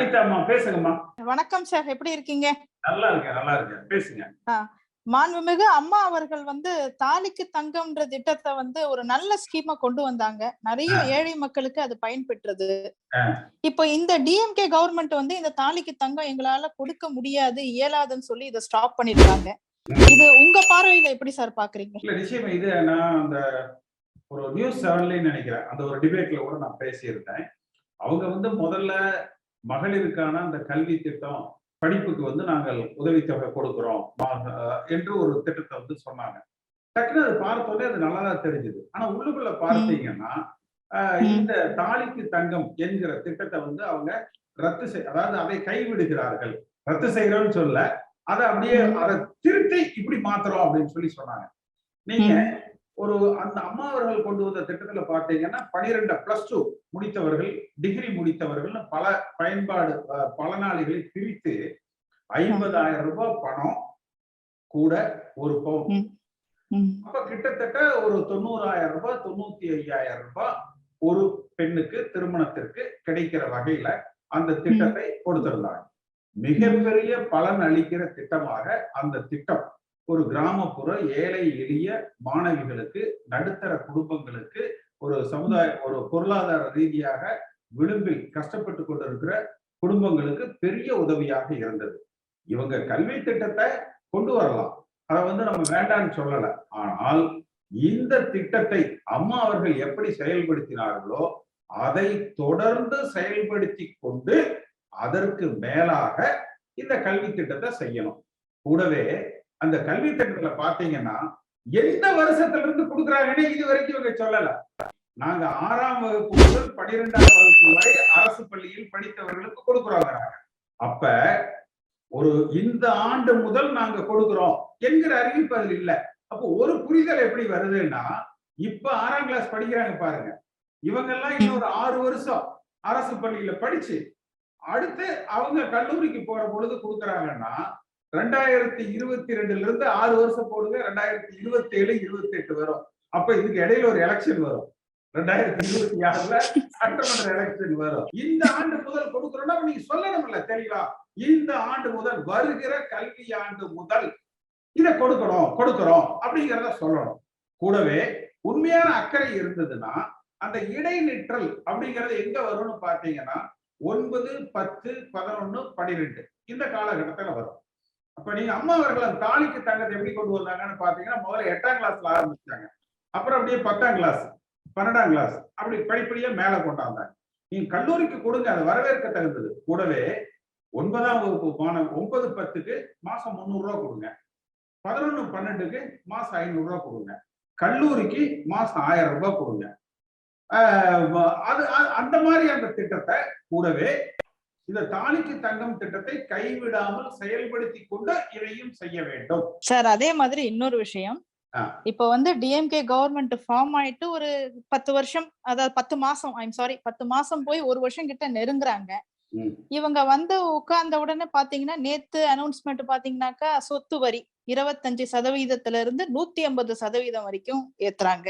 பேசுங்கம்மா. வணக்கம் சார் எப்படி இருக்கீங்க? நல்லா இருக்கேன் நல்லா இருக்கேன். பேசுங்க. மாண்புமிகு அம்மா அவர்கள் வந்து தாலிக்கு தங்கம்ன்ற திட்டத்தை வந்து ஒரு நல்ல ஸ்கீமா கொண்டு வந்தாங்க. நிறைய ஏழை மக்களுக்கு அது பயன்பெற்றது. இப்போ இந்த டிஎம்கே கவர்மெண்ட் வந்து இந்த தாலிக்கு தங்கம் எங்களால கொடுக்க முடியாது இயலாதுன்னு சொல்லி இதை ஸ்டாப் பண்ணிருக்காங்க. இது உங்க பார்வையில எப்படி சார் பாக்குறீங்க? இல்ல நிச்சயமா இது நான் அந்த ஒரு நியூஸ் செவன்லன்னு நினைக்கிறேன். அந்த ஒரு டிபேட்ல கூட நான் பேசியிருந்தேன். அவங்க வந்து முதல்ல மகளிருக்கான அந்த கல்வி திட்டம் படிப்புக்கு வந்து நாங்கள் உதவித்தொகை கொடுக்கிறோம். என்று ஒரு திட்டத்தை வந்து சொன்னாங்க. டக்குனு அது பார்த்தோன்னே அது நல்லா தான் தெரிஞ்சுது. ஆனா உள்ளுக்குள்ள பார்த்தீங்கன்னா. இந்த தாலிக்கு தங்கம் என்கிற திட்டத்தை வந்து அவங்க ரத்து செய் அதாவது அதை கைவிடுகிறார்கள். ரத்து செய்யறோம்னு சொல்ல அதை அப்படியே. அதை திருத்தி இப்படி மாத்துறோம் அப்படின்னு சொல்லி சொன்னாங்க. நீங்க ஒரு அந்த அம்மா அவர்கள் கொண்டு வந்த திட்டத்துல பாத்தீங்கன்னா பனிரெண்டு பிளஸ் டூ முடித்தவர்கள் டிகிரி முடித்தவர்கள்னு பல பயன்பாடு பலனாளிகளை பிரித்து ஐம்பதாயிரம் ரூபாய் பணம் கூட ஒரு பவுன். அப்ப கிட்டத்தட்ட ஒரு தொண்ணூறாயிரம் ரூபாய் தொண்ணூத்தி ஐயாயிரம் ரூபாய் ஒரு பெண்ணுக்கு திருமணத்திற்கு கிடைக்கிற வகையில அந்த திட்டத்தை கொடுத்திருந்தாங்க. மிகப்பெரிய பலன் அளிக்கிற திட்டமாக அந்த திட்டம் ஒரு கிராமப்புற ஏழை எளிய மாணவிகளுக்கு நடுத்தர குடும்பங்களுக்கு ஒரு சமுதாய ஒரு பொருளாதார ரீதியாக விளிம்பில் கஷ்டப்பட்டு கொண்டிருக்கிற குடும்பங்களுக்கு பெரிய உதவியாக இருந்தது. இவங்க கல்வி திட்டத்தை கொண்டு வரலாம். அதை வந்து நம்ம வேண்டாம்னு சொல்லல. ஆனால் இந்த திட்டத்தை அம்மா அவர்கள் எப்படி செயல்படுத்தினார்களோ அதை தொடர்ந்து செயல்படுத்தி கொண்டு அதற்கு மேலாக இந்த கல்வி திட்டத்தை செய்யணும். கூடவே அந்த கல்வி திட்டத்துல பாத்தீங்கன்னா எந்த வருஷத்துல இருந்து கொடுக்குறாங்கன்னு இது வரைக்கும் இவங்க சொல்லல. நாங்க ஆறாம் வகுப்பு முதல் பனிரெண்டாம் வகுப்பு வரை அரசு பள்ளியில் படித்தவர்களுக்கு கொடுக்குறோங்கிறாங்க. அப்ப ஒரு இந்த ஆண்டு முதல் நாங்க கொடுக்குறோம் என்கிற அறிவிப்பு அதில் இல்லை. அப்போ ஒரு புரிதல் எப்படி வருதுன்னா இப்ப ஆறாம் கிளாஸ் படிக்கிறாங்க பாருங்க. இவங்க எல்லாம் இன்னொரு ஆறு வருஷம் அரசு பள்ளியில படிச்சு அடுத்து அவங்க கல்லூரிக்கு போற பொழுது கொடுக்குறாங்கன்னா ரெண்டாயிரத்தி இருபத்தி ரெண்டுல இருந்து ஆறு வருஷம் போடுங்க ரெண்டாயிரத்தி இருபத்தி ஏழு இருபத்தி எட்டு வரும். அப்ப இதுக்கு இடையில ஒரு எலெக்ஷன் வரும். ரெண்டாயிரத்தி இருபத்தி ஆறுல சட்டமன்ற எலெக்ஷன் வரும். இந்த ஆண்டு முதல் கொடுக்குறோம்னா நீங்க சொல்லணும்ல தெளிவா. இந்த ஆண்டு முதல் வருகிற கல்வி ஆண்டு முதல் இதை கொடுக்கணும் கொடுக்கிறோம் அப்படிங்கிறத சொல்லணும். கூடவே உண்மையான அக்கறை இருந்ததுன்னா அந்த இடைநிற்றல் அப்படிங்கறது எங்க வரும்னு பாத்தீங்கன்னா ஒன்பது பத்து பதினொன்னு பனிரெண்டு இந்த காலகட்டத்துல வரும். அப்ப நீங்க அம்மா அவர்கள் அந்த தாலிக்கு தங்கத்தை எப்படி கொண்டு வந்தாங்கன்னு பாத்தீங்கன்னா முதல்ல எட்டாம் கிளாஸ்ல ஆரம்பிச்சாங்க. அப்புறம் அப்படியே பத்தாம் கிளாஸ் பன்னெண்டாம் கிளாஸ் அப்படி படிப்படியா மேல கொண்டாந்தாங்க. நீங்க கல்லூரிக்கு கொடுங்க அது வரவேற்க தகுந்தது. கூடவே ஒன்பதாம் வகுப்பு மாணவ ஒன்பது பத்துக்கு மாசம் முந்நூறு ரூபா கொடுங்க. பதினொன்னு பன்னெண்டுக்கு மாசம் ஐநூறு ரூபா கொடுங்க. கல்லூரிக்கு மாசம் ஆயிரம் ரூபாய் கொடுங்க. அது அது- அந்த மாதிரி அந்த திட்டத்தை கூடவே இந்த தாலிக்கு தங்கம் திட்டத்தை கைவிடாமல் செயல்படுத்தி கொண்டு இதையும் செய்ய வேண்டும் சார் அதே மாதிரி இன்னொரு விஷயம். இப்போ வந்து டிஎம்கே கவர்மெண்ட் ஃபார்ம் ஆயிட்டு ஒரு பத்து வருஷம் அதாவது பத்து மாசம் ஐம் சாரி பத்து மாசம் போய் ஒரு வருஷம் கிட்ட நெருங்குறாங்க. இவங்க வந்து உட்கார்ந்த உடனே பாத்தீங்கன்னா நேத்து அனௌன்ஸ்மெண்ட் பாத்தீங்கன்னாக்கா சொத்து வரி இருபத்தஞ்சு சதவீதத்துல இருந்து நூத்தி ஐம்பது சதவீதம் வரைக்கும் ஏத்துறாங்க.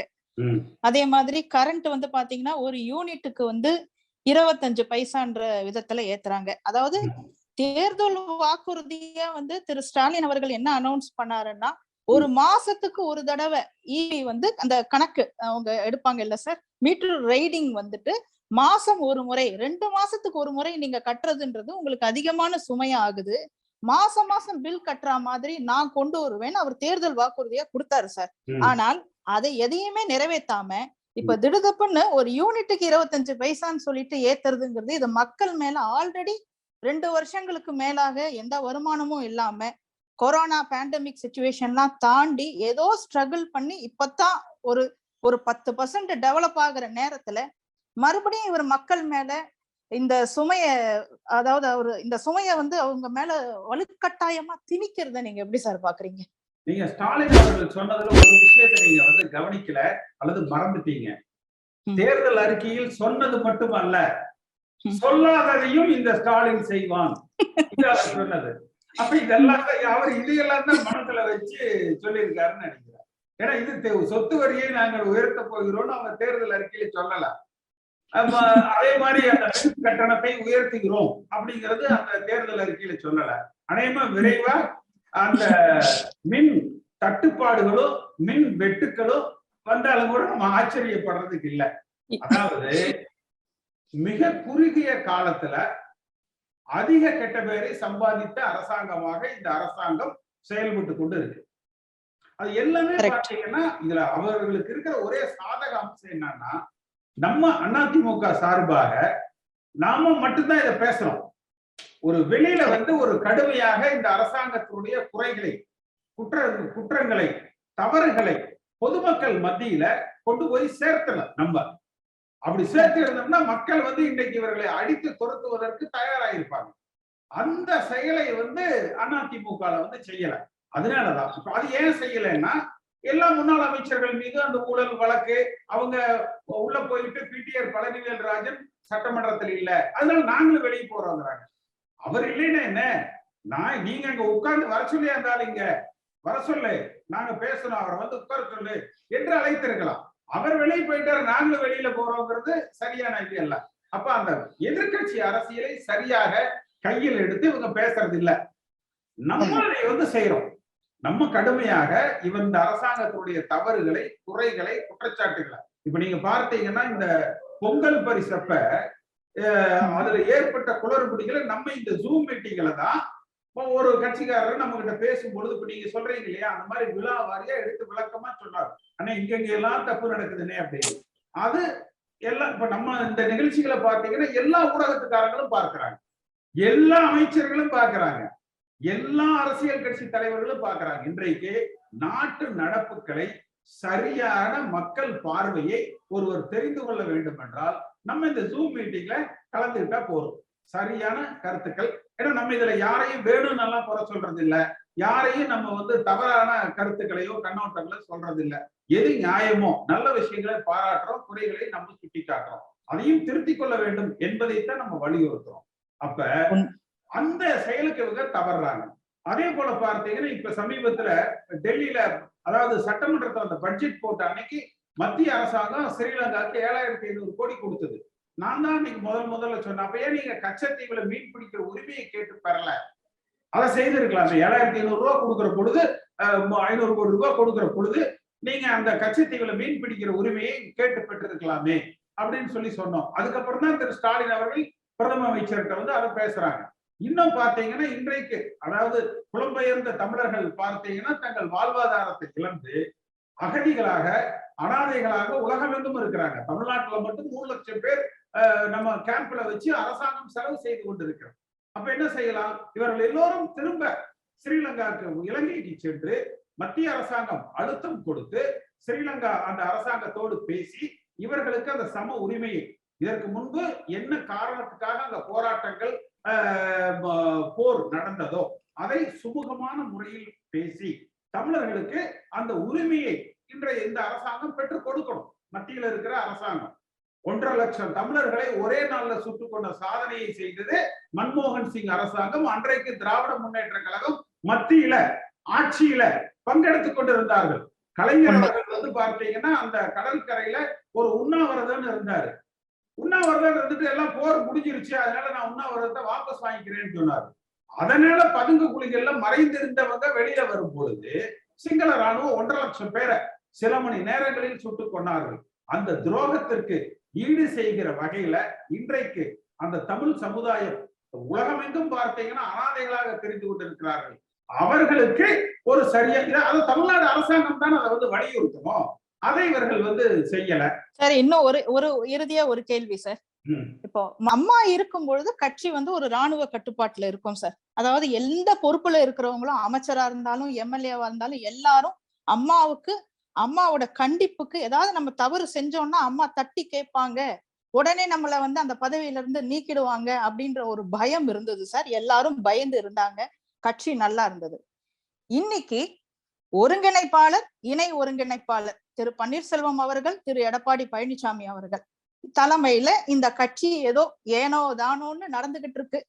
அதே மாதிரி கரண்ட் வந்து பாத்தீங்கன்னா ஒரு யூனிட்டுக்கு வந்து இருபத்தஞ்சு பைசான்ற விதத்துல ஏத்துறாங்க. அதாவது தேர்தல் வாக்குறுதியா வந்து திரு ஸ்டாலின் அவர்கள் என்ன அனௌன்ஸ் பண்ணாருன்னா ஒரு மாசத்துக்கு ஒரு தடவை இவி வந்து அந்த கணக்கு அவங்க எடுப்பாங்க இல்ல சார் மீட்டர் ரைடிங் வந்துட்டு மாசம் ஒரு முறை ரெண்டு மாசத்துக்கு ஒரு முறை நீங்க கட்டுறதுன்றது உங்களுக்கு அதிகமான சுமையா ஆகுது. மாசம் மாசம் பில் கட்டுற மாதிரி நான் கொண்டு வருவேன்னு அவர் தேர்தல் வாக்குறுதியா கொடுத்தாரு சார். ஆனால் அதை எதையுமே நிறைவேத்தாம இப்ப திடுதப்புன்னு ஒரு யூனிட்டுக்கு இருபத்தஞ்சு பைசான்னு சொல்லிட்டு ஏத்துறதுங்கிறது இது மக்கள் மேல ஆல்ரெடி ரெண்டு வருஷங்களுக்கு மேலாக எந்த வருமானமும் இல்லாம கொரோனா பேண்டமிக் சுச்சுவேஷன்லாம் தாண்டி ஏதோ ஸ்ட்ரகிள் பண்ணி இப்பதான் ஒரு ஒரு பத்து பர்சன்ட் டெவலப் ஆகுற நேரத்துல மறுபடியும் இவர் மக்கள் மேல இந்த சுமைய அதாவது அவரு இந்த சுமைய வந்து அவங்க மேல வலுக்கட்டாயமா திணிக்கிறத நீங்க எப்படி சார் பாக்குறீங்க? நீங்க ஸ்டாலின் அவர்கள் சொன்னதுல ஒரு விஷயத்தை நீங்க வந்து கவனிக்கல அல்லது மறந்துட்டீங்க. தேர்தல் அறிக்கையில் சொன்னது மட்டுமல்ல. ம். சொல்லாததையும் இந்த ஸ்டாலின் செய்வான். சொன்னது. அப்ப இதெல்லாம் அவர் இதையெல்லாம் தான் மனசுல வச்சு சொல்லியிருக்காருன்னு நினைக்கிறேன். ஏன்னா இது சொத்து வரியை நாங்கள் உயர்த்த போகிறோம்னு அவங்க தேர்தல் அறிக்கையில சொல்லல. அப்ப அதே மாதிரி அந்த கட்டணத்தை உயர்த்துகிறோம் அப்படிங்கிறது அந்த தேர்தல் அறிக்கையில சொல்லல. அநேகமா விரைவா அந்த மின் தட்டுப்பாடுகளோ மின் வெட்டுக்களோ வந்தாலும் கூட நம்ம ஆச்சரியப்படுறதுக்கு இல்ல. அதாவது மிக குறுகிய காலத்துல அதிக கெட்ட பெயரை சம்பாதித்த அரசாங்கமாக இந்த அரசாங்கம் செயல்பட்டு கொண்டு இருக்கு. அது எல்லாமே. பாத்தீங்கன்னா இதுல அவர்களுக்கு இருக்கிற ஒரே சாதக அம்சம் என்னன்னா நம்ம அதிமுக சார்பாக நாம மட்டும்தான் இதை பேசுறோம். ஒரு வெளியில வந்து ஒரு கடுமையாக இந்த அரசாங்கத்தினுடைய குறைகளை குற்ற குற்றங்களை தவறுகளை பொதுமக்கள் மத்தியில கொண்டு போய் சேர்த்தல நம்ம. அப்படி சேர்த்து இருந்தோம்னா மக்கள் வந்து இன்றைக்கு இவர்களை அடித்து துரத்துவதற்கு தயாராயிருப்பாங்க. அந்த செயலை வந்து அதிமுக வந்து செய்யல. அதனாலதான் இப்ப அது ஏன் செய்யலைன்னா எல்லா முன்னாள் அமைச்சர்கள் மீது அந்த ஊழல் வழக்கு அவங்க உள்ள போயிட்டு பிடிஆர் பழனிவேல் ராஜன் சட்டமன்றத்தில் இல்ல. அதனால நாங்களும் வெளியே போறோங்கிறாங்க. அவர் இல்லைன்னா என்ன? நான் நீங்க அங்க உட்கார்ந்து வர சொல்லி இருந்தாலும் வர சொல்லு. நாங்க பேசணும். அவரை வந்து உட்கார சொல்லு என்று அழைத்திருக்கலாம். அவர் வெளியே போயிட்டாரு. நாங்களும் வெளியில போறோங்கிறது சரியான ஐடியா இல்ல. அப்ப அந்த எதிர்க்கட்சி அரசியலை சரியாக கையில் எடுத்து இவங்க பேசுறது இல்ல. நம்ம வந்து செய்யறோம் நம்ம கடுமையாக இவன் இந்த அரசாங்கத்துடைய தவறுகளை குறைகளை குற்றச்சாட்டுகளை. இப்ப நீங்க பார்த்தீங்கன்னா இந்த பொங்கல் பரிசப்ப அதுல ஏற்பட்ட குளறுபடிகளை நம்ம இந்த ஜூம் மீட்டிங்ல தான் ஒரு கட்சிக்காரர் நம்ம கிட்ட பேசும்பொழுது இப்ப நீங்க சொல்றீங்க இல்லையா? அந்த மாதிரி விழா வாரியா எடுத்து விளக்கமா சொன்னார் ஆனா இங்க இங்க எல்லாம் தப்பு நடக்குதுன்னே அப்படின்னு. அது எல்லாம் இப்ப நம்ம இந்த நிகழ்ச்சிகளை பார்த்தீங்கன்னா எல்லா ஊடகத்துக்காரங்களும் பார்க்கறாங்க. எல்லா அமைச்சர்களும் பார்க்கிறாங்க. எல்லா அரசியல் கட்சி தலைவர்களும் பார்க்கிறாங்க. இன்றைக்கு நாட்டு நடப்புகளை சரியான மக்கள் பார்வையை ஒருவர் தெரிந்து கொள்ள வேண்டும் என்றால் நம்ம இந்த ஜூம் மீட்டிங்ல கலந்துக்கிட்டா போதும். சரியான கருத்துக்கள். ஏன்னா நம்ம இதுல யாரையும் வேணும்னு எல்லாம் குறை சொல்றது இல்ல யாரையும் நம்ம வந்து தவறான கருத்துக்களையோ கண்ணோட்டங்களோ சொல்றது இல்ல எது நியாயமோ நல்ல விஷயங்களை பாராட்டுறோம் குறைகளை நம்ம சுட்டி காட்டுறோம் அதையும் திருத்திக் கொள்ள வேண்டும் என்பதைத்தான் நம்ம வலியுறுத்துறோம். அப்ப அந்த செயலுக்கு இவங்க தவறுறாங்க. அதே போல பார்த்தீங்கன்னா இப்ப சமீபத்துல டெல்லியில அதாவது சட்டமன்றத்துல அந்த பட்ஜெட் போட்ட அன்னைக்கு மத்திய அரசாங்கம் ஸ்ரீலங்காவுக்கு ஏழாயிரத்தி ஐநூறு கோடி கொடுத்தது. நான் தான் இன்னைக்கு முதல் முதல்ல சொன்னேன். அப்ப ஏன் நீங்க கச்சத்தீவுல மீன் பிடிக்கிற உரிமையை கேட்டு பெறல? அதை செய்திருக்கலாம். ஏழாயிரத்தி ஐநூறு ரூபா கொடுக்கிற பொழுது ஐநூறு கோடி ரூபாய் கொடுக்கிற பொழுது நீங்க அந்த கச்சத்தீவுல மீன் பிடிக்கிற உரிமையை கேட்டு பெற்றிருக்கலாமே அப்படின்னு சொல்லி சொன்னோம். அதுக்கப்புறம் தான் திரு ஸ்டாலின் அவர்கள் பிரதம அமைச்சர்கிட்ட வந்து அதை பேசுறாங்க. இன்னும் பார்த்தீங்கன்னா இன்றைக்கு அதாவது புலம்பெயர்ந்த தமிழர்கள் பார்த்தீங்கன்னா தங்கள் வாழ்வாதாரத்தை இழந்து அகதிகளாக அனாதைகளாக உலகமெங்கும் இருக்கிறாங்க. தமிழ்நாட்டுல மட்டும் மூணு லட்சம் பேர் நம்ம கேம்ப்ல வச்சு அரசாங்கம் செலவு செய்து கொண்டிருக்கிறோம் அப்ப என்ன செய்யலாம்? இவர்கள் எல்லோரும் திரும்ப ஸ்ரீலங்காவுக்கு இலங்கைக்கு சென்று மத்திய அரசாங்கம் அழுத்தம் கொடுத்து ஸ்ரீலங்கா அந்த அரசாங்கத்தோடு பேசி இவர்களுக்கு அந்த சம உரிமையை இதற்கு முன்பு என்ன காரணத்துக்காக அந்த போராட்டங்கள் போர் நடந்ததோ அதை சுமூகமான முறையில் பேசி தமிழர்களுக்கு அந்த உரிமையை இன்றைய இந்த அரசாங்கம் பெற்றுக் கொடுக்கணும். மத்தியில் இருக்கிற அரசாங்கம். ஒன்றரை லட்சம் தமிழர்களை ஒரே நாள்ல சுட்டுக் கொண்ட சாதனையை செய்தது மன்மோகன் சிங் அரசாங்கம். அன்றைக்கு திராவிட முன்னேற்ற கழகம் மத்தியில ஆட்சியில பங்கெடுத்துக் கொண்டிருந்தார்கள். கலைஞர் அவர்கள் வந்து பார்த்தீங்கன்னா அந்த கடற்கரையில ஒரு உண்ணாவிரதம் இருந்தாரு. உண்ணாவிரதம் இருந்துட்டு எல்லாம் போர் முடிஞ்சிருச்சு. அதனால நான் உண்ணாவிரதத்தை வாபஸ் வாங்கிக்கிறேன்னு சொன்னார். அதனால பதுங்கு குழிகள்ல மறைந்திருந்தவங்க வெளியில வரும் பொழுது சிங்கள ராணுவம் ஒன்றரை லட்சம் பேரை சில மணி நேரங்களில் சுட்டுக் கொண்டார்கள். அந்த துரோகத்திற்கு ஈடு செய்கிற வகையில இன்றைக்கு அந்த தமிழ் சமுதாயம் உலகமெங்கும் பார்த்தீங்கன்னா அனாதைகளாக தெரிந்து கொண்டிருக்கிறார்கள். அவர்களுக்கு ஒரு சரியா அது தமிழ்நாடு அரசாங்கம் தான் அதை வந்து வலியுறுத்தணும். அதை இவர்கள் வந்து செய்யல. சார் இன்னும் ஒரு ஒரு இறுதியா ஒரு கேள்வி சார். இப்போ அம்மா இருக்கும் பொழுது கட்சி வந்து ஒரு ராணுவ கட்டுப்பாட்டுல இருக்கும் சார். அதாவது எந்த பொறுப்புல இருக்கிறவங்களும் அமைச்சரா இருந்தாலும் எம்எல்ஏவா இருந்தாலும் எல்லாரும் அம்மாவுக்கு அம்மாவோட கண்டிப்புக்கு ஏதாவது நம்ம தவறு செஞ்சோம்னா அம்மா தட்டி கேட்பாங்க. உடனே நம்மள வந்து அந்த பதவியில இருந்து நீக்கிடுவாங்க அப்படின்ற ஒரு பயம் இருந்தது சார். எல்லாரும் பயந்து இருந்தாங்க. கட்சி நல்லா இருந்தது. இன்னைக்கு ஒருங்கிணைப்பாளர் இணை ஒருங்கிணைப்பாளர் திரு பன்னீர்செல்வம் அவர்கள் திரு எடப்பாடி பழனிசாமி அவர்கள் தலைமையில இந்த கட்சி ஏதோ ஏனோ தானோன்னு நடந்துகிட்டு இருக்கு.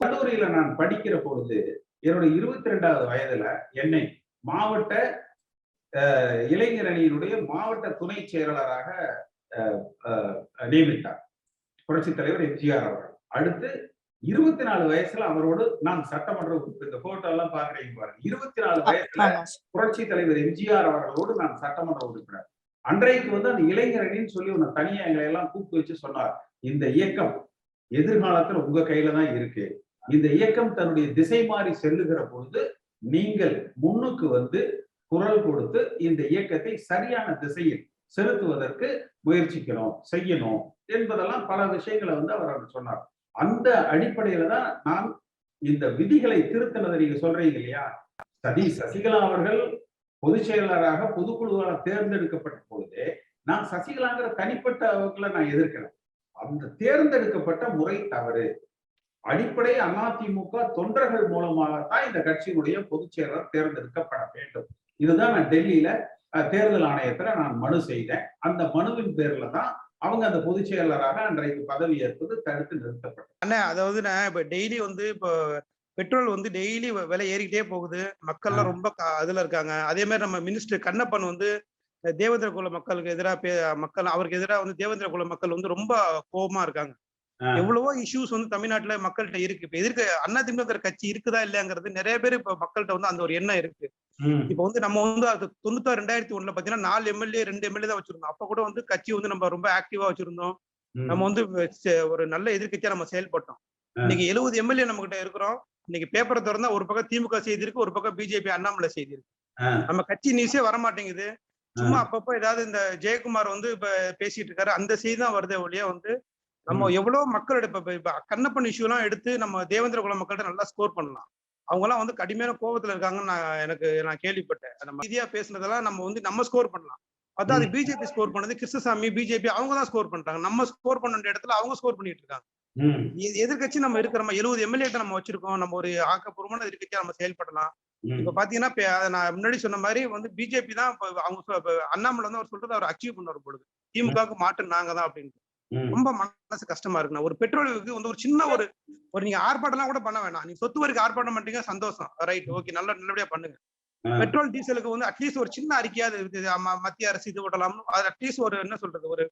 கல்லூரியில நான் படிக்கிற பொழுது என்னோட இருபத்தி ரெண்டாவது வயதுல என்னை மாவட்ட இளைஞர் அணியினுடைய மாவட்ட துணை செயலாளராக நியமித்தார். புரட்சி தலைவர் எம்ஜிஆர் அவர்கள். அடுத்து இருபத்தி நாலு வயசுல அவரோடு நான் சட்டமன்ற உறுப்பினர் இந்த போட்டோ எல்லாம் பாக்குறீங்க பாருங்க. இருபத்தி நாலு வயசுல. புரட்சி தலைவர் எம்ஜிஆர் அவர்களோடு நான் சட்டமன்ற உறுப்பினர். அன்றைக்கு வந்து அந்த இளைஞரணின்னு சொல்லி ஒண்ணு தனியா எங்களை எல்லாம் கூப்பிட்டு வச்சு சொன்னார். இந்த இயக்கம் எதிர்காலத்துல உங்க கையில தான் இருக்கு. இந்த இயக்கம் தன்னுடைய திசை மாறி செல்லுகிற பொழுது நீங்கள் முன்னுக்கு வந்து குரல் கொடுத்து இந்த இயக்கத்தை சரியான திசையில் செலுத்துவதற்கு முயற்சிக்கணும் செய்யணும் என்பதெல்லாம் பல விஷயங்களை வந்து அவர் அவர் சொன்னார். அந்த அடிப்படையில தான் நான் இந்த விதிகளை திருத்தினதை நீங்க சொல்றீங்க இல்லையா? சதி சசிகலா அவர்கள் பொதுச் செயலாளராக பொதுக்குழுவாக தேர்ந்தெடுக்கப்பட்ட பொழுது நான் சசிகலாங்கிற தனிப்பட்ட அவர்களை நான் எதிர்க்கிறேன். அந்த தேர்ந்தெடுக்கப்பட்ட முறை தவறு. அடிப்படை அதிமுக தொண்டர்கள் மூலமாகத்தான் இந்த கட்சியினுடைய பொதுச் செயலாளர் தேர்ந்தெடுக்கப்பட வேண்டும். இதுதான் நான் டெல்லியில தேர்தல் ஆணையத்துல நான் மனு செய்தேன். அந்த மனுவின் பேர்ல தான் அவங்க அந்த பொதுச் செயலாளராக அன்றைக்கு பதவி ஏற்பது தடுத்து நிறுத்தப்பட்டது. அண்ணா அதாவது நான் இப்ப டெய்லி வந்து இப்போ பெட்ரோல் வந்து டெய்லி விலை ஏறிக்கிட்டே போகுது. மக்கள்லாம் ரொம்ப அதுல இருக்காங்க. அதே மாதிரி நம்ம மினிஸ்டர் கண்ணப்பன் வந்து தேவேந்திர குல மக்களுக்கு எதிராக மக்கள் அவருக்கு எதிராக வந்து தேவேந்திர குல மக்கள் வந்து ரொம்ப கோபமா இருக்காங்க. எவ்வளவோ இஷ்யூஸ் வந்து தமிழ்நாட்டுல மக்கள்கிட்ட இருக்கு. இப்ப எதிர்க்க அதிமுக கட்சி இருக்குதா இல்லையாங்கிறது நிறைய பேர் இப்ப மக்கள்கிட்ட வந்து அந்த ஒரு எண்ணம் இருக்கு. இப்ப வந்து நம்ம வந்து அது தொண்ணூத்தாறு ரெண்டாயிரத்தி ஒண்ணுல பாத்தீங்கன்னா நாலு எம்எல்ஏ ரெண்டு எம்எல்ஏ தான் வச்சிருந்தோம். அப்ப கூட வந்து கட்சி வந்து நம்ம ரொம்ப ஆக்டிவா வச்சிருந்தோம். நம்ம வந்து ஒரு நல்ல எதிர்க்கட்சியா நம்ம செயல்பட்டோம். இன்னைக்கு எழுபது எம்எல்ஏ நம்ம கிட்ட இருக்கிறோம். இன்னைக்கு பேப்பரை திறந்தா ஒரு பக்கம் திமுக செய்தி இருக்கு ஒரு பக்கம் பிஜேபி அண்ணாமலை செய்தி இருக்கு. நம்ம கட்சி நியூஸே வர மாட்டேங்குது சும்மா அப்பப்போ ஏதாவது இந்த ஜெயக்குமார் வந்து இப்ப பேசிட்டு இருக்காரு. அந்த செய்தி தான் வருதே ஒழிய வந்து நம்ம எவ்வளவு மக்களோட இப்ப இப்ப- இப்ப கண்ணப்பன் இஷ்யூ எல்லாம் எடுத்து நம்ம தேவேந்திர குல மக்கள்கிட்ட நல்லா ஸ்கோர் பண்ணலாம். அவங்க எல்லாம் வந்து கடுமையான கோபத்துல இருக்காங்கன்னு நான் எனக்கு நான் கேள்விப்பட்டேன். நம்ம ரீதியா பேசுனதெல்லாம் நம்ம வந்து நம்ம ஸ்கோர் பண்ணலாம். அதான் அது பிஜேபி ஸ்கோர் பண்ணது கிருஷ்ணசாமி பிஜேபி அவங்க தான் ஸ்கோர் பண்றாங்க. நம்ம ஸ்கோர் பண்ண வேண்டிய இடத்துல அவங்க ஸ்கோர் பண்ணிட்டு இருக்காங்க. ம், எ- எதிர்க்கட்சி நம்ம இருக்கிறோம் எழுபது எம்எல்ஏ நம்ம வச்சிருக்கோம். நம்ம ஒரு ஆக்கப்பூர்வமான எதிர்க்கட்சியா நம்ம செயல்படலாம். இப்ப பாத்தீங்கன்னா நான் முன்னாடி சொன்ன மாதிரி வந்து பிஜேபி தான் அவங்க அண்ணாமலை வந்து அவர் சொல்றது அவர் அச்சீவ் பண்ண பொழுது. திமுகவுக்கு மாற்று நாங்க தான் அப்படின்னு. ரொம்ப மனசு கஷ்டமா இருக்குண்ணா. ஒரு பெட்ரோலுக்கு வந்து ஒரு சின்ன ஒரு ஒரு நீங்க ஆர்ப்பாட்டம்லாம் கூட பண்ண வேணாம். நீங்க சொத்து வரைக்கும் ஆர்ப்பாட்டம் பண்றீங்க சந்தோஷம். ரைட் ஓகே நல்ல நல்லபடியா பண்ணுங்க. பெட்ரோல் டீசலுக்கு வந்து அட்லீஸ்ட் ஒரு சின்ன அறிக்கையாவது இருக்குது மத்திய அரசு இது விடலாம்னு அது அட்லீஸ்ட் ஒரு என்ன சொல்றது ஒரு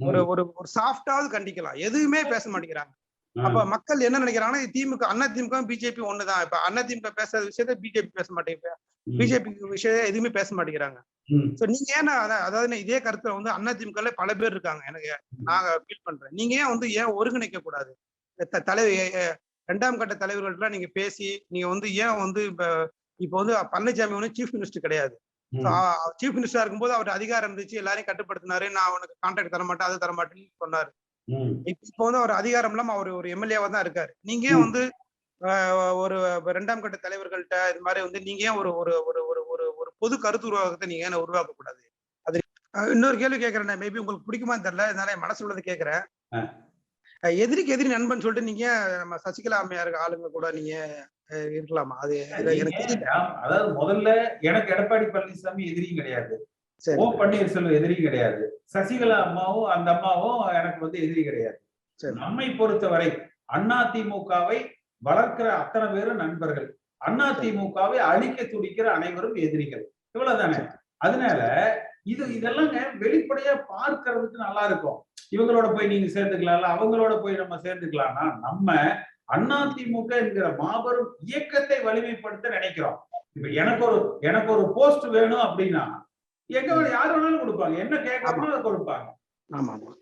ஒரு ஒரு ஒரு சாஃப்டாவது கண்டிக்கலாம். எதுவுமே பேச மாட்டேங்கிறாங்க. அப்ப மக்கள் என்ன நினைக்கிறாங்கன்னா திமுக அண்ணா திமுக பிஜேபி ஒண்ணுதான். இப்ப அண்ணா திமுக பேசாத விஷயத்த பிஜேபி பேச மாட்டேங்குது. ம், பிஜேபி விஷயம் எதுவுமே பேச மாட்டேங்கிறாங்க. சோ நீங்க ஏன் அத- அதாவது இதே கருத்துல வந்து அண்ணா திமுக பல பேர் இருக்காங்க. எனக்கு நாங்க ஃபீல் பண்றேன். நீங்க ஏன் வந்து ஏன் ஒருங்கிணைக்க கூடாது? தலைவர் இரண்டாம் கட்ட தலைவர்கள்ட்ட நீங்க பேசி நீங்க வந்து ஏன் வந்து இப்ப இப்ப வந்து பழனிசாமி வந்து சீஃப் மினிஸ்டர் கிடையாது. சீஃப் மினிஸ்டரா இருக்கும்போது அவர் அதிகாரம் இருந்துச்சு எல்லாரையும் கட்டுப்படுத்தினாரு. நான் உனக்கு கான்ட்ராக்ட் தர மாட்டேன் அது தர மாட்டேன்னு சொன்னாரு. இப்ப வந்து அவர் அதிகாரம் இல்லாம அவர் ஒரு எம்எல்ஏவா தான் இருக்காரு. நீங்க வந்து ஒரு இரண்டாம் கட்ட தலைவர்கள்ட்ட இது மாதிரி வந்து நீங்க ஏன் ஒரு ஒரு ஒரு ஒரு ஒரு ஒரு பொது கருத்து உருவாக்கத்தை நீங்க ஏன் உருவாக்க கூடாது அது இன்னொரு கேள்வி கேட்கறேன் மேபி உங்களுக்கு பிடிக்குமான்னு தெரியல. அதனால என் மனசுல உள்ளதை கேட்கறேன். ஆஹ், எதிரிக்கு எதிரி நண்பன் சொல்லிட்டு நீங்க நம்ம சசிகலா அம்மையார் ஆளுங்க கூட நீங்க இருக்கலாமா? அது எனக்கு அதாவது முதல்ல எனக்கு எடப்பாடி பழனிசாமி எதிரியும் கிடையாது. ஓ பன்னீர்செல்வம் எதிரியும் கிடையாது. சசிகலா அம்மாவும் அந்த அம்மாவும் எனக்கு வந்து எதிரி கிடையாது. நம்மை பொறுத்தவரை அண்ணா திமுகவை வளர்க்கிற அத்தனை பேரும் நண்பர்கள். அண்ணா திமுகவை அழிக்க துடிக்கிற அனைவரும் எதிரிகள். இவ்வளவுதானே? அதனால இது இதெல்லாங்க வெளிப்படையா பார்க்கறதுக்கு நல்லா இருக்கும். இவங்களோட போய் நீங்க சேர்ந்துக்கலாம்ல அவங்களோட போய் நம்ம சேர்ந்துக்கலாம்னா நம்ம அண்ணா திமுக என்கிற மாபெரும் இயக்கத்தை வலிமைப்படுத்த நினைக்கிறோம். இப்ப எனக்கு ஒரு எனக்கு ஒரு போஸ்ட் வேணும் அப்படின்னா எங்க யார் வேணாலும் கொடுப்பாங்க. என்ன கேட்கறோமோ கொடுப்பாங்க. ஆமா ஆமா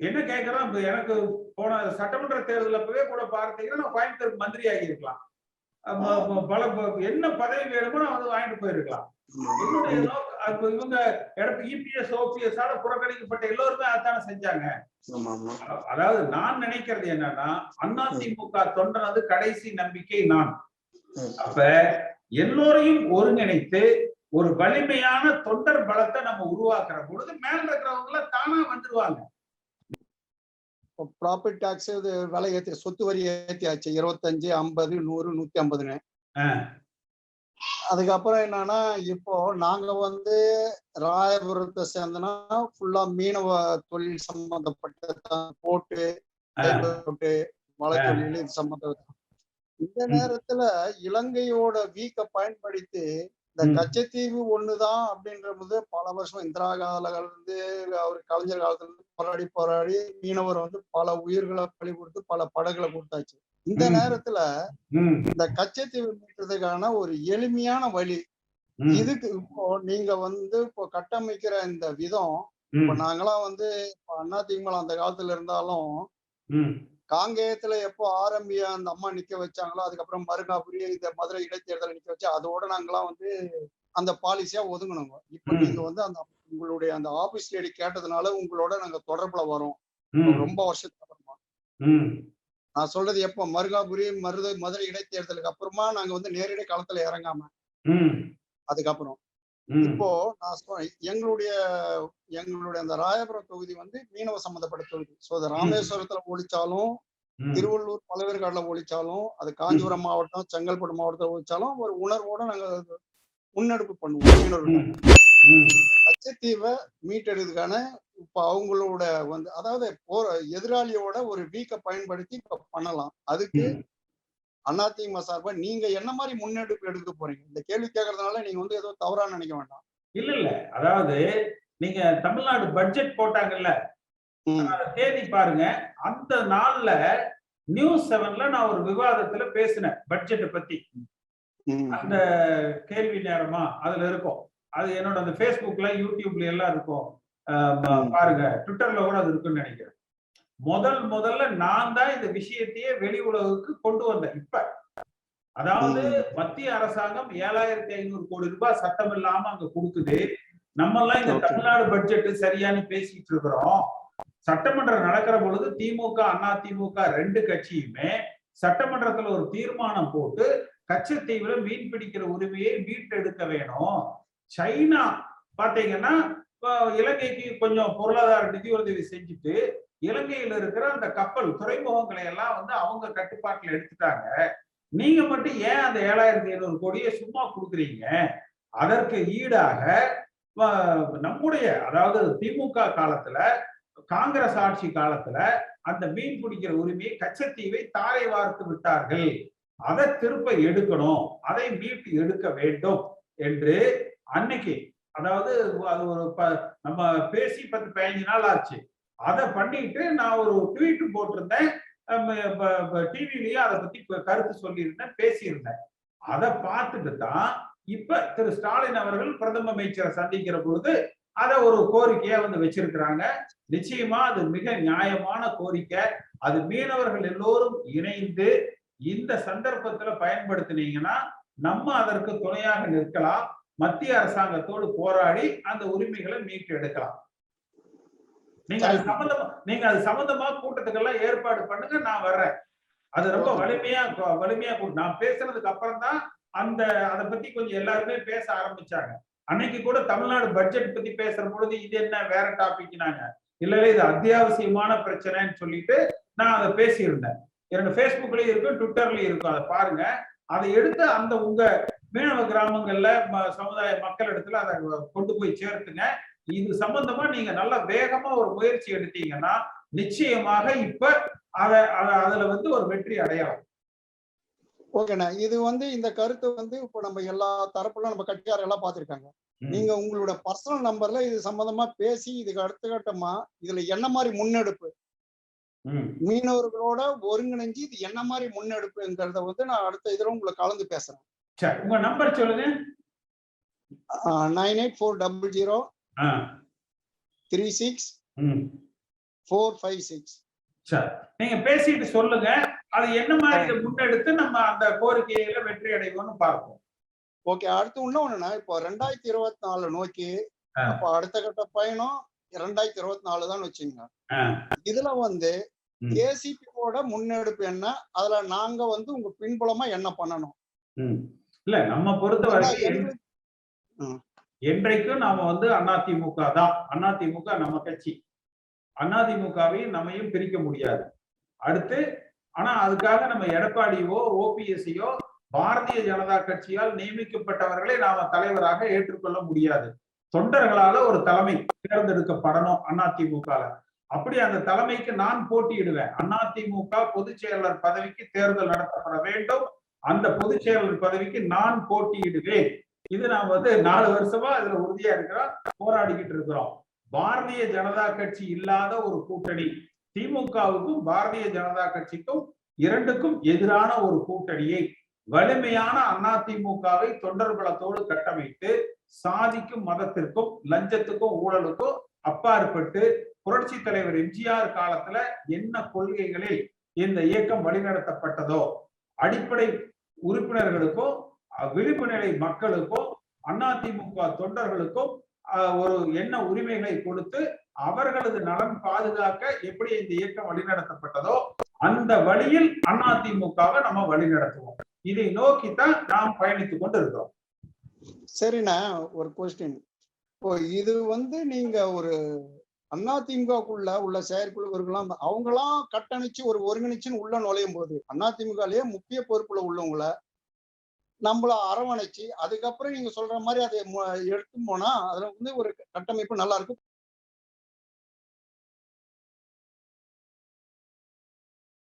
என்ன கேட்கறோம் இப்ப எனக்கு போன சட்டமன்ற தேர்தல் அப்பவே கூட பார்த்தீங்கன்னா நான் கோயம்புத்தூர் மந்திரி ஆகியிருக்கலாம் பல என்ன பதவி வேணுமோ நான் வந்து வாங்கிட்டு போயிருக்கலாம். என்னுடைய இவங்க இபிஎஸ் ஓபிஎஸ் ஆல புறக்கணிக்கப்பட்ட எல்லோருமே அதானே செஞ்சாங்க. அதாவது நான் நினைக்கிறது என்னன்னா அதிமுக தொண்டனது கடைசி நம்பிக்கை நான். அப்ப எல்லோரையும் ஒருங்கிணைத்து ஒரு வலிமையான தொண்டர் பலத்தை நம்ம உருவாக்குற பொழுது மேல இருக்கிறவங்க எல்லாம் தானா வந்துருவாங்க. ப்ராப்பர்ட்டி டாக்ஸ் இது விலை ஏத்தி சொத்து வரி ஏத்தியாச்சு. இருபத்தஞ்சு ஐம்பது நூறு நூத்தி ஐம்பதுன்னு. அதுக்கப்புறம் என்னன்னா இப்போ நாங்க வந்து ராயபுரத்தை சேர்ந்தனா ஃபுல்லா மீனவ தொழில் சம்பந்தப்பட்ட போட்டு. போட்டு மலை தொழில் இது சம்பந்தம் இந்த நேரத்துல இலங்கையோட வீக்க பயன்படுத்தி இந்த. கச்சத்தீவு ஒண்ணுதான் அப்படின்றது பல வருஷம் இந்திரா கால இருந்து அவர் கலைஞர் காலத்துல இருந்து போராடி போராடி மீனவர் வந்து பல உயிர்களை பலி கொடுத்து பல படகுகளை கொடுத்தாச்சு. இந்த. நேரத்துல இந்த கச்சத்தீவு மீட்றதுக்கான ஒரு எளிமையான வழி இதுக்கு இப்போ நீங்க வந்து இப்போ கட்டமைக்கிற இந்த விதம் இப்ப நாங்களாம் வந்து அண்ணா திமுக அந்த காலத்துல இருந்தாலும் காங்கேயத்துல எப்போ ஆரம்பிய அந்த அம்மா நிக்க வச்சாங்களோ அதுக்கப்புறம் மருங்காபுரி இந்த மதுரை இடைத்தேர்தல் நிக்க வச்சு அதோட நாங்களாம் வந்து அந்த பாலிசியா ஒதுங்கணுங்க இப்ப. நீங்க வந்து அந்த உங்களுடைய அந்த ஆபீஸ் லேடி கேட்டதுனால உங்களோட நாங்க தொடர்புல வரோம். ரொம்ப வருஷத்துக்கு அப்புறமா. நான் சொல்றது எப்போ? மருங்காபுரி மருதை மதுரை இடைத்தேர்தலுக்கு அப்புறமா நாங்க வந்து நேரடி களத்துல இறங்காம. அதுக்கப்புறம். இப்போ நான் எங்களுடைய எங்களுடைய அந்த ராயபுரம் தொகுதி வந்து மீனவ சம்பந்தப்பட்ட தொகுதி. சோ அது ராமேஸ்வரத்துல ஒழிச்சாலும் திருவள்ளூர் பழவேற்காடுல ஒழிச்சாலும் அது காஞ்சிபுரம் மாவட்டம் செங்கல்பட்டு மாவட்டத்துல ஒழிச்சாலும் ஒரு உணர்வோட நாங்க முன்னெடுப்பு பண்ணுவோம் மீனவர்கள் ம், ம், கச்சத்தீவை மீட்டெடுக்கிறதுக்கான இப்ப அவங்களோட வந்து அதாவது போற எதிராளியோட ஒரு வீக்க பயன்படுத்தி இப்ப பண்ணலாம். அதுக்கு. அதிமுக சார்பா நீங்க என்ன மாதிரி முன்னெடுப்பு எடுக்க போறீங்க? இந்த கேள்வி கேட்கறதுனால நீங்க வந்து ஏதோ தவறா நினைக்க வேண்டாம். இல்ல இல்ல. அதாவது நீங்க தமிழ்நாடு பட்ஜெட் போட்டாங்கல்ல. தேதி பாருங்க. அந்த நாள்ல நியூஸ் செவன்ல நான் ஒரு விவாதத்துல பேசினேன் பட்ஜெட்டை பத்தி. அந்த கேள்வி நேரமா அதுல இருக்கும். அது என்னோட அந்த Facebookல யூடியூப்ல எல்லாம் இருக்கும். பாருங்க. ட்விட்டர்ல கூட அது இருக்குன்னு நினைக்கிறேன். முதல் முதல்ல நான் தான் இந்த விஷயத்தையே வெளி உலகுக்கு கொண்டு வந்தேன். இப்ப. அதாவது மத்திய அரசாங்கம் ஏழாயிரத்தி ஐநூறு கோடி ரூபாய் சட்டம் இல்லாம அங்க கொடுக்குது. நம்ம எல்லாம் இந்த. தமிழ்நாடு பட்ஜெட் சரியானு பேசிட்டு இருக்கிறோம். சட்டமன்றம் நடக்கிற பொழுது திமுக அண்ணா திமுக ரெண்டு கட்சியுமே சட்டமன்றத்துல ஒரு தீர்மானம் போட்டு கச்சத்தீவுல மீன் பிடிக்கிற உரிமையை மீட்டெடுக்க வேணும். சைனா பாத்தீங்கன்னா இலங்கைக்கு கொஞ்சம் பொருளாதார நிதி உதவி செஞ்சுட்டு இலங்கையில் இருக்கிற அந்த கப்பல் துறைமுகங்களை எல்லாம் வந்து அவங்க கட்டுப்பாட்டுல எடுத்துட்டாங்க. நீங்க மட்டும் ஏன் அந்த ஏழாயிரத்தி ஐநூறு கோடியை சும்மா கொடுக்குறீங்க? அதற்கு ஈடாக நம்முடைய அதாவது திமுக காலத்துல காங்கிரஸ் ஆட்சி காலத்துல அந்த மீன் பிடிக்கிற உரிமையை கச்சத்தீவை தாரை வார்த்து விட்டார்கள். அதை திருப்ப எடுக்கணும். அதை மீட்டு எடுக்க வேண்டும் என்று அன்னைக்கு அதாவது அது ஒரு ப- நம்ம பேசி பத்து பதினஞ்சு நாள் ஆச்சு. அதை பண்ணிட்டு நான் ஒரு ட்வீட் போட்டிருந்தேன். டிவிலயே அதை பத்தி கருத்து சொல்லியிருந்தேன் பேசியிருந்தேன். அதை பார்த்துட்டு தான் இப்ப திரு ஸ்டாலின் அவர்கள் பிரதம அமைச்சரை சந்திக்கிற பொழுது அதை ஒரு கோரிக்கையா வந்து வச்சிருக்கிறாங்க. நிச்சயமா அது மிக நியாயமான கோரிக்கை. அது மீனவர்கள் எல்லோரும் இணைந்து இந்த சந்தர்ப்பத்துல பயன்படுத்தினீங்கன்னா நம்ம அதற்கு துணையாக நிற்கலாம். மத்திய அரசாங்கத்தோடு போராடி அந்த உரிமைகளை மீட்டு எடுக்கலாம் நீங்க அது சம்பந்தமா நீங்க அது சம்பந்தமா கூட்டத்துக்கெல்லாம் ஏற்பாடு பண்ணுங்க நான் வர்றேன். அது ரொம்ப. வலிமையா வலிமையா நான் பேசுனதுக்கு அப்புறம் தான் அந்த அதை பத்தி கொஞ்சம் எல்லாருமே பேச ஆரம்பிச்சாங்க. அன்னைக்கு கூட தமிழ்நாடு பட்ஜெட் பத்தி பேசுற பொழுது இது என்ன வேற டாபிக்னாங்க இல்ல இல்ல இது அத்தியாவசியமான பிரச்சனைன்னு சொல்லிட்டு நான் அதை பேசியிருந்தேன். என்னோட Facebookலயும் இருக்கும் ட்விட்டர்லயும் இருக்கும். அதை பாருங்க. அதை எடுத்து அந்த உங்க மீனவ கிராமங்கள்ல சமுதாய மக்கள் இடத்துல அதை கொண்டு போய் சேர்த்துங்க. இது சம்பந்தமா நீங்க நல்ல வேகமா ஒரு முயற்சி எடுத்தீங்கன்னா நிச்சயமாக இப்ப அத அத- அதுல வந்து ஒரு வெற்றி அடையலாம். ஓகேண்ணா. இது வந்து இந்த கருத்து வந்து இப்போ நம்ம எல்லா தரப்புல நம்ம கட்சிக்காரர் எல்லாம் பார்த்திருக்காங்க. நீங்க உங்களோட பர்சனல் நம்பர்ல இது சம்பந்தமா பேசி இதுக்கு அடுத்த கட்டமா இதுல என்ன மாதிரி முன்னெடுப்பு. மீனவர்களோட ஒருங்கிணைஞ்சு இது என்ன மாதிரி முன்னெடுப்புங்கிறத வந்து நான் அடுத்த இதுல உங்களை கலந்து பேசுறேன். உங்க நம்பர் சொல்லுங்க. Nine eight four double zero three six. Four five six சரி. நீங்க பேசிட்டு சொல்லுங்க. அது என்ன மாதிரி முன்னெடுத்து நம்ம அந்த கோரிக்கையில வெற்றி அடைவோம்னு பார்ப்போம். ஓகே அடுத்து இன்னொன்னுண்ணா இப்போ ரெண்டாயிரத்தி இருபத்தி நாலு நோக்கி. அப்போ அடுத்த கட்ட பயணம் ரெண்டாயிரத்தி இருபத்தி நாலு தான் வச்சுங்க. இதுல வந்து ம். ஏசிபியோட முன்னெடுப்பு என்ன? அதுல நாங்க வந்து உங்க பின்புலமா என்ன பண்ணணும். இல்ல நம்ம பொறுத்த வரைக்கும் என்றைக்கும் நாம வந்து அதிமுக தான். அதிமுக நம்ம கட்சி. அதிமுகவையும் நம்மையும் பிரிக்க முடியாது. அடுத்து ஆனா அதுக்காக நம்ம எடப்பாடியோ ஓபிஎஸ்சியோ பாரதிய ஜனதா கட்சியால் நியமிக்கப்பட்டவர்களை நாம தலைவராக ஏற்றுக்கொள்ள முடியாது. தொண்டர்களால ஒரு தலைமை தேர்ந்தெடுக்கப்படணும் அதிமுகல அப்படி அந்த தலைமைக்கு நான் போட்டியிடுவேன். அதிமுக பொதுச் செயலர் பதவிக்கு தேர்தல் நடத்தப்பட வேண்டும். அந்த பொதுச் செயலர் பதவிக்கு நான் போட்டியிடுவேன். இது நாம் வந்து நாலு வருஷமா இதுல உறுதியா இருக்கிறோம் போராடிக்கிட்டு இருக்கிறோம். பாரதிய ஜனதா கட்சி இல்லாத ஒரு கூட்டணி. திமுகவுக்கும் பாரதிய ஜனதா கட்சிக்கும் இரண்டுக்கும் எதிரான ஒரு கூட்டணியை வலிமையான அதிமுகவை தொண்டர் பலத்தோடு கட்டமைத்து சாதிக்கும் மதத்திற்கும் லஞ்சத்துக்கும் ஊழலுக்கும் அப்பாற்பட்டு புரட்சி தலைவர் எம்ஜிஆர் காலத்துல என்ன கொள்கைகளில் இந்த இயக்கம் வழிநடத்தப்பட்டதோ அடிப்படை உறுப்பினர்களுக்கும் விழிப்பு நிலை மக்களுக்கும் அதிமுக தொண்டர்களுக்கும் அஹ், ஒரு என்ன உரிமைகளை கொடுத்து அவர்களது நலன் பாதுகாக்க எப்படி இந்த இயக்கம் வழிநடத்தப்பட்டதோ அந்த வழியில் அதிமுகவை நம்ம வழிநடத்துவோம். இதை நோக்கித்தான் நாம் பயணித்துக் கொண்டு இருக்கிறோம் சரிண்ணா ஒரு கொஸ்டின் இப்போ இது வந்து நீங்க ஒரு அதிமுகக்குள்ள உள்ள செயற்குழுவர்கள்லாம் அவங்களாம் கட்டணிச்சு ஒரு ஒருங்கிணைச்சுன்னு உள்ள நுழையும் போது அதிமுகலயே முக்கிய பொறுப்புல உள்ளவங்கள நம்மள அரவணைச்சு அதுக்கப்புறம் நீங்க சொல்ற மாதிரி அதை எடுத்து போனா அதுல வந்து ஒரு கட்டமைப்பு நல்லா இருக்கும்.